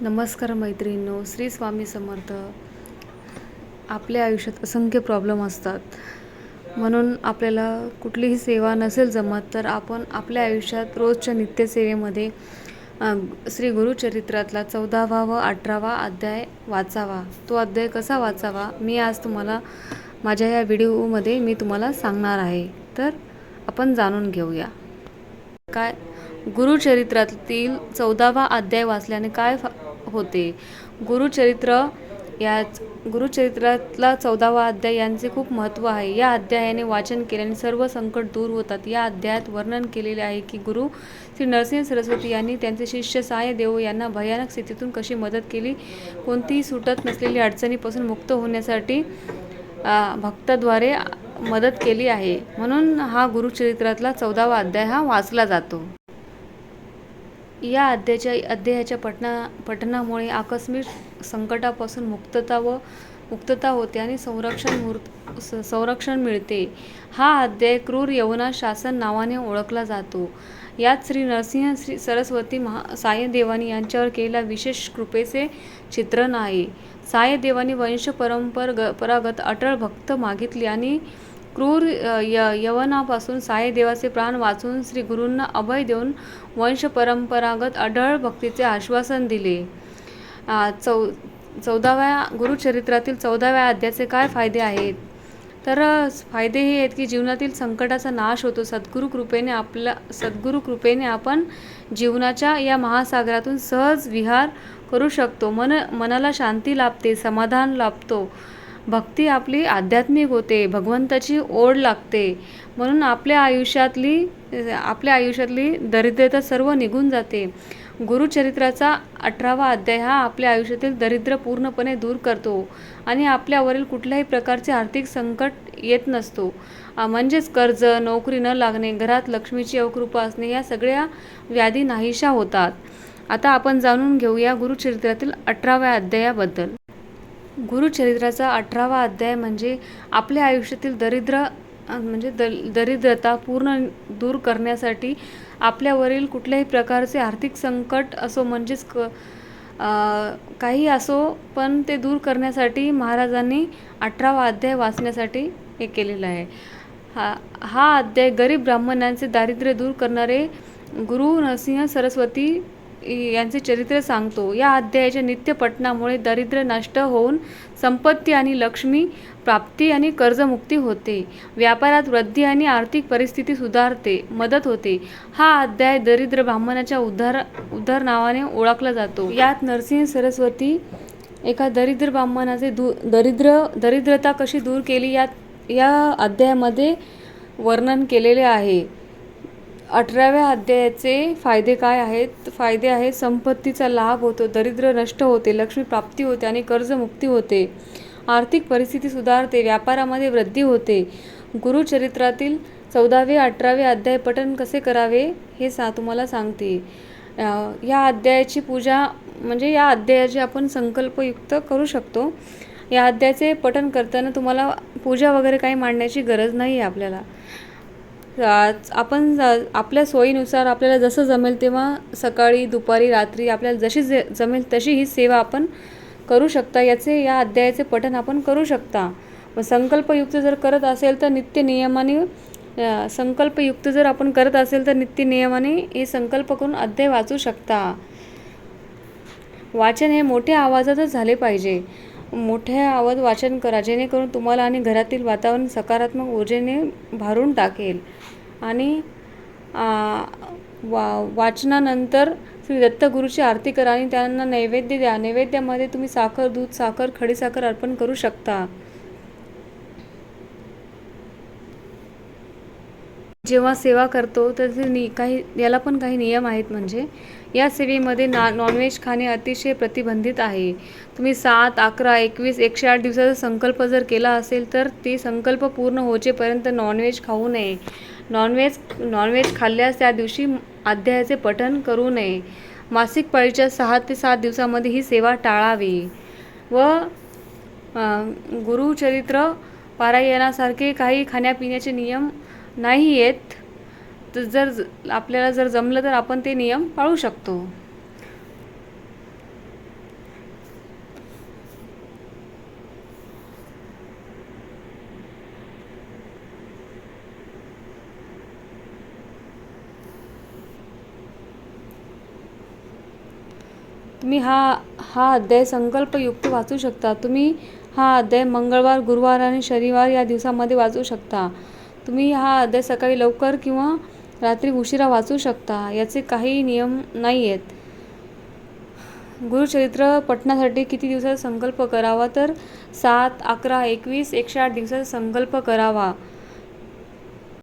नमस्कार मैत्रिणींनो श्री स्वामी समर्थ. आपल्या आयुष्यात असंख्य प्रॉब्लेम असतात. म्हणून आपल्याला कुठलीही सेवा नसेल जमत तर आपण आपल्या आयुष्यात रोजच्या नित्यसेवेमध्ये श्री गुरुचरित्रातला चौदावा व अठरावा अध्याय वाचावा. तो अध्याय कसा वाचावा मी आज तुम्हाला माझ्या या व्हिडिओमध्ये मी तुम्हाला सांगणार आहे. तर आपण जाणून घेऊया. काय? गुरुचरित्रातील चौदावा अध्याय वाचल्याने काय फा होते. गुरुचरित्र याच गुरुचरित्रातला चौदावा अध्याय यांचे खूप महत्त्व आहे. या अध्यायाने वाचन केल्याने सर्व संकट दूर होतात. या अध्यायात वर्णन केलेले आहे की गुरु श्री नरसिंह सरस्वती यांनी त्यांचे शिष्य साय देव यांना भयानक स्थितीतून कशी मदत केली? कोणतीही सुटत नसलेली अडचणीपासून मुक्त होण्यासाठी भक्ताद्वारे मदत केली आहे. म्हणून हा गुरुचरित्रातला चौदावा अध्याय हा वाचला जातो. या अध्यायाच्या अध्यायाच्या पठना पठनामुळे आकस्मिक संकटापासून मुक्तता व मुक्तता होते आणि संरक्षण मूर्त संरक्षण मिळते. हा अध्याय क्रूर यवना शासन नावाने ओळखला जातो. यात श्री नरसिंह श्री सरस्वती महा सायदेवानी यांच्यावर केलेल्या विशेष कृपेचे चित्रण आहे. सायदेवानी वंश परंपर ग परागत अटळ भक्त मागितली आणि क्रूर य यवनापासून साई देवाचे प्राण वाचून श्री गुरूंना अभय देऊन वंश परंपरागत अढळ भक्तीचे आश्वासन दिले. चौ चौदाव्या गुरुचरित्रातील चौदाव्या अध्यायाचे काय फायदे आहेत? तर फायदे हे आहेत की जीवनातील संकटाचा नाश होतो. सद्गुरू कृपेने आपल्या सद्गुरू कृपेने आपण जीवनाच्या या महासागरातून सहज विहार करू शकतो. मन मनाला शांती लाभते समाधान लाभतो. भक्ती आपली आध्यात्मिक होते भगवंताची ओढ लागते. म्हणून आपल्या आयुष्यातली आपल्या आयुष्यातली दरिद्रता सर्व निघून जाते. गुरुचरित्राचा अठरावा अध्याय हा आपल्या आयुष्यातील दरिद्र पूर्णपणे दूर करतो आणि आपल्यावरील कुठल्याही प्रकारचे आर्थिक संकट येत नसतो. म्हणजेच कर्ज नोकरी न लागणे घरात लक्ष्मीची अवकृपा असणे या सगळ्या व्याधी नाहीशा होतात. आता आपण जाणून घेऊया गुरुचरित्रातील अठराव्या अध्यायाबद्दल. गुरुचरित्राचा अठरावा अध्याय म्हणजे आपल्या आयुष्यातील दरिद्र म्हणजे द दरिद्रता पूर्ण दूर करण्यासाठी आपल्यावरील कुठल्याही प्रकारचे आर्थिक संकट असो म्हणजेच क काही असो पण ते दूर करण्यासाठी महाराजांनी अठरावा अध्याय वाचण्यासाठी हे केलेलं आहे. हा हा अध्याय गरीब ब्राह्मणांचे दारिद्र्य दूर करणारे गुरु नरसिंह सरस्वती यांचे चरित्र सांगतो. या अध्यायाच्या नित्यपटनामुळे दरिद्र नष्ट होऊन संपत्ती आणि लक्ष्मी प्राप्ती आणि कर्जमुक्ती होते. व्यापारात वृद्धी आणि आर्थिक परिस्थिती सुधारते मदत होते. हा अध्याय दरिद्र ब्राह्मणाच्या उद्धार उद्धार नावाने ओळखला जातो. यात नरसिंह सरस्वती एका दरिद्र ब्राह्मणाचे दू दरिद्र दरिद्रता कशी दूर केली यात या अध्यायामध्ये वर्णन केलेले आहे. अठराव्या अध्यायाचे फायदे काय आहेत? फायदे आहेत संपत्तीचा लाभ होतो दरिद्र नष्ट होते लक्ष्मी प्राप्ती होते आणि कर्जमुक्ती होते. आर्थिक परिस्थिती सुधारते व्यापारामध्ये वृद्धी होते. गुरुचरित्रातील चौदावे अठरावे अध्याय पठन कसे करावे? हे सा तुम्हाला सांगते. या अध्यायाची पूजा म्हणजे या अध्यायाची आपण संकल्पयुक्त करू शकतो. या अध्यायाचे पठन करताना तुम्हाला पूजा वगैरे काही मांडण्याची गरज नाही आहे आपल्याला. आपण आपल्या सोयीनुसार आपल्याला जसं जमेल तेव्हा सकाळी दुपारी रात्री आपल्याला जशी जे जमेल तशी ही सेवा आपण करू शकता. याचे या अध्यायाचे पठण आपण करू शकता. व संकल्पयुक्त जर करत असेल तर नित्य नियमाने संकल्पयुक्त जर आपण करत असेल तर नित्य नियमाने हे संकल्प करून अध्याय वाचू शकता. वाचन हे मोठ्या आवाजातच झाले पाहिजे. मोठ्या आवाज वाचन करा जेणेकरून तुम्हाला आणि घरातील वातावरण सकारात्मक ऊर्जेने भारून टाकेल. आणि वा वाचनानंतर श्री दत्तगुरूची आरती करा आणि त्यांना नैवेद्य द्या. नैवेद्यामध्ये तुम्ही साखर दूध साखर खडीसाखर अर्पण करू शकता. जेव्हा सेवा करतो तर ते नि काही याला पण काही नियम आहेत म्हणजे. या सेवेमध्ये ना नॉनव्हेज खाणे अतिशय प्रतिबंधित आहे. तुम्ही सात अकरा एकवीस एकशे आठ दिवसाचा संकल्प जर केला असेल तर ते संकल्प पूर्ण होचेपर्यंत नॉनव्हेज खाऊ नये. नॉनव्हेज नॉनव्हेज खाल्ल्यास त्या दिवशी अध्यायाचे पठन करू नये. मासिक पाळीच्या सहा ते सात दिवसामध्ये ही सेवा टाळावी. व गुरुचरित्र पारायणासारखे काही खाण्यापिण्याचे नियम नाही आहेत तर जर आपल्याला जर जमलं तर आपण ते नियम पाळू शकतो. तुम्ही हा हा अध्याय संकल्पयुक्त वाचू शकता. तुम्ही हा अध्याय मंगळवार गुरुवार आणि शनिवार या दिवसामध्ये वाचू शकता. तुम्ही हा अध्याय सकाळी लवकर किंवा रात्री उशिरा वाचू शकता याचे काही नियम नाही आहेत गुरुचरित्र पठणासाठी किती दिवसाचा संकल्प करावा? तर सात अकरा एकवीस एकशे आठ दिवसाचा संकल्प करावा.